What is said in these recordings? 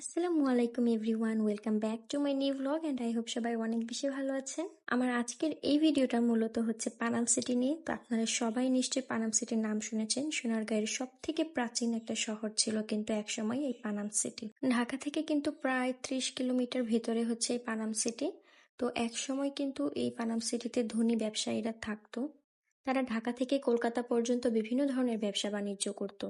আসসালামু আলাইকুম everyone, welcome back to my new blog and I hope সবাই অনেক বেশি ভালো আছেন। আমার আজকের এই ভিডিওটা মূলত হচ্ছে পানাম সিটি নিয়ে, তো আপনারা সবাই নিশ্চয়ই পানাম সিটির নাম শুনেছেন। সোনারগাঁয়ের সব থেকে প্রাচীন একটা শহর ছিল কিন্তু একসময় এই পানাম সিটি। ঢাকা থেকে কিন্তু প্রায় ত্রিশ কিলোমিটার ভিতরে হচ্ছে এই পানাম সিটি। তো একসময় কিন্তু এই পানাম সিটিতে ধনী ব্যবসায়ীরা থাকতো। তারা ঢাকা থেকে কলকাতা পর্যন্ত বিভিন্ন ধরনের ব্যবসা বাণিজ্য করতো।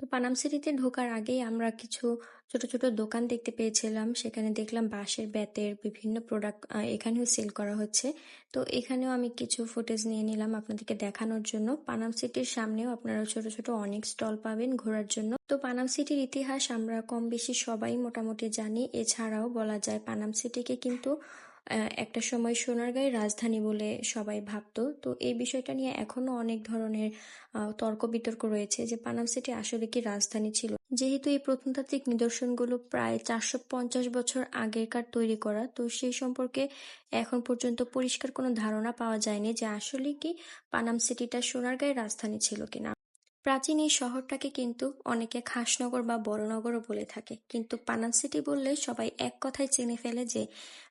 তো পানাম সিটিতে ঢোকার আগেই আমরা কিছু ছোট ছোট দোকান দেখতে পেয়েছিলাম। সেখানে দেখলাম বাঁশের ব্যাতের বিভিন্ন প্রোডাক্ট এখানেও সেল করা হচ্ছে। তো এখানেও আমি কিছু ফুটেজ নিয়ে নিলাম আপনাদেরকে দেখানোর জন্য। পানাম সিটির সামনেও আপনারা ছোট ছোট অনেক স্টল পাবেন ঘোরার জন্য। তো পানাম সিটির ইতিহাস আমরা কম বেশি সবাই মোটামুটি জানি। এছাড়াও বলা যায় পানাম সিটিকে কিন্তু একটা সময় সোনারগাঁয়ের রাজধানী বলে সবাই ভাবতো। তো এই বিষয়টা নিয়ে এখনও অনেক ধরনের তর্ক বিতর্ক রয়েছে যে পানাম সিটি আসলে কি রাজধানী ছিল। যেহেতু এই প্রত্নতাত্ত্বিক নিদর্শনগুলো প্রায় চারশো পঞ্চাশ বছর আগেকার তৈরি করা, তো সেই সম্পর্কে এখন পর্যন্ত পরিষ্কার কোনো ধারণা পাওয়া যায়নি যে আসলে কি পানাম সিটিটা সোনারগাঁয়ের রাজধানী ছিল কিনা। প্রাচীন এই শহরটাকে কিন্তু অনেকে খাসনগর বা বড়নগরও বলে থাকে। কিন্তু পানাম সিটি বললে সবাই এক কথায় চিনে ফেলে যে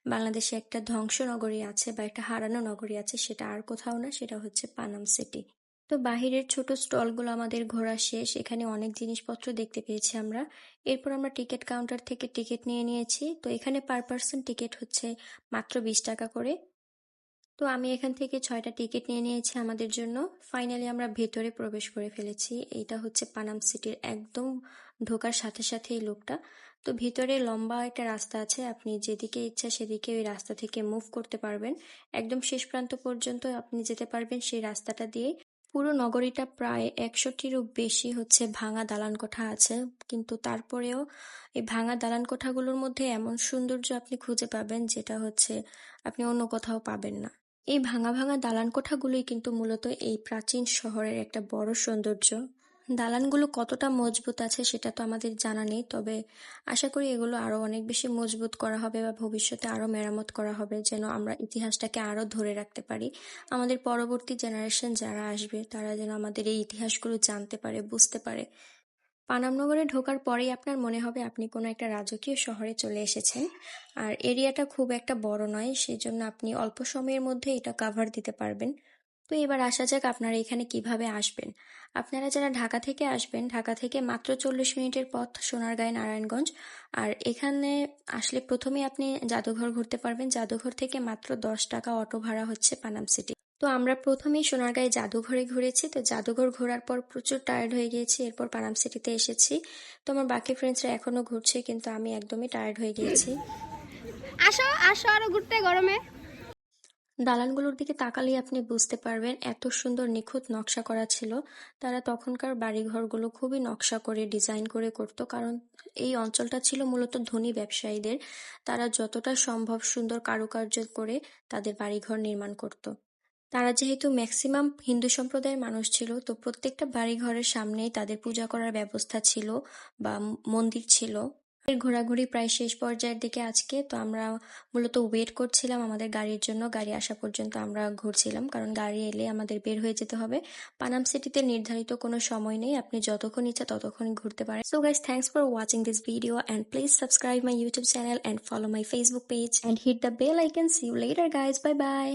বাংলাদেশে একটা ধ্বংস নগরী আছে বা একটা হারানো নগরী আছে, সেটা আর কোথাও না, সেটা হচ্ছে পানাম সিটি। তো বাহিরের ছোট স্টলগুলো আমাদের ঘোরা শেষ, এখানে অনেক জিনিসপত্র দেখতে পেয়েছি আমরা। এরপর আমরা টিকিট কাউন্টার থেকে টিকিট নিয়ে নিয়েছি। তো এখানে পার পার্সন টিকিট হচ্ছে মাত্র বিশ টাকা করে। তো আমি এখান থেকে ছয়টা টিকিট নিয়ে নিয়েছি আমাদের জন্য। ফাইনালি আমরা ভেতরে প্রবেশ করে ফেলেছি। এইটা হচ্ছে পানাম সিটির একদম ঢোকার সাথে সাথে এই লোকটা। তো ভিতরে লম্বা একটা রাস্তা আছে, আপনি যেদিকে ইচ্ছা সেদিকে ওই রাস্তা থেকে মুভ করতে পারবেন। একদম শেষ প্রান্ত পর্যন্ত আপনি যেতে পারবেন সেই রাস্তাটা দিয়ে। পুরো নগরীটা প্রায় একশোটিরও বেশি হচ্ছে ভাঙা দালান কোঠা আছে। কিন্তু তারপরেও এই ভাঙা দালান কোঠাগুলোর মধ্যে এমন সৌন্দর্য আপনি খুঁজে পাবেন যেটা হচ্ছে আপনি অন্য কোথাও পাবেন না। এই ভাঙা ভাঙা দালান কোঠাগুলোই কিন্তু মূলত এই প্রাচীন শহরের একটা বড় সৌন্দর্য। দালানগুলো কতটা মজবুত আছে সেটা তো আমাদের জানা নেই, তবে আশা করি এগুলো আরও অনেক বেশি মজবুত করা হবে বা ভবিষ্যতে আরও মেরামত করা হবে, যেন আমরা ইতিহাসটাকে আরও ধরে রাখতে পারি। আমাদের পরবর্তী জেনারেশন যারা আসবে, তারা যেন আমাদের এই ইতিহাসগুলো জানতে পারে, বুঝতে পারে। পানামনগরে ঢোকার পরেই আপনার মনে হবে আপনি কোনো একটা রাজকীয় শহরে চলে এসেছেন। আর এরিয়াটা খুব একটা বড় নয় সেই জন্য আপনি অল্প সময়ের মধ্যে এটা কাভার দিতে পারবেন। তো এবার আসা যাক আপনারা এখানে কীভাবে আসবেন। আপনারা যারা ঢাকা থেকে আসবেন, ঢাকা থেকে মাত্র চল্লিশ মিনিটের পথ সোনারগাঁয়ে নারায়ণগঞ্জ আর এখানে আসলে প্রথমে আপনি জাদুঘর ঘুরতে পারবেন। জাদুঘর থেকে মাত্র দশ টাকা অটো ভাড়া হচ্ছে পানাম সিটি। তো আমরা প্রথমেই সোনারগাঁয়ে জাদুঘরে ঘুরেছি। তো জাদুঘর ঘোরার পর প্রচুর টায়ার্ড হয়ে গিয়েছি এরপর পানাম সিটিতে এসেছি। তো আমার বাকি ফ্রেন্ডসরা এখনও ঘুরছে কিন্তু আমি একদমই টায়ার্ড হয়ে গিয়েছি। আসো আসো আরও ঘুরতে গরমে। দালানগুলোর দিকে তাকালেই আপনি বুঝতে পারবেন এত সুন্দর নিখুঁত নকশা করা ছিল। তারা তখনকার বাড়িঘরগুলো খুবই নকশা করে ডিজাইন করে করত কারণ এই অঞ্চলটা ছিল মূলত ধনী ব্যবসায়ীদের। তারা যতটা সম্ভব সুন্দর কারুকার্য করে তাদের বাড়িঘর নির্মাণ করত। তারা যেহেতু ম্যাক্সিমাম হিন্দু সম্প্রদায়ের মানুষ ছিল, তো প্রত্যেকটা বাড়িঘরের সামনেই তাদের পূজা করার ব্যবস্থা ছিল বা মন্দির ছিল। এর ঘোরাঘুরি প্রায় শেষ পর্যায়ের দিকে আজকে, তো আমরা মূলত ওয়েট করছিলাম আমাদের গাড়ির জন্য। গাড়ি আসা পর্যন্ত আমরা ঘুরছিলাম, কারণ গাড়ি এলে আমাদের বের হয়ে যেতে হবে। পানাম সিটিতে নির্ধারিত কোনো সময় নেই, আপনি যতক্ষণ ইচ্ছা ততক্ষণ ঘুরতে পারেন। So guys thanks for watching this video and please subscribe my YouTube channel and follow my Facebook page and hit the bell icon see you later guys bye bye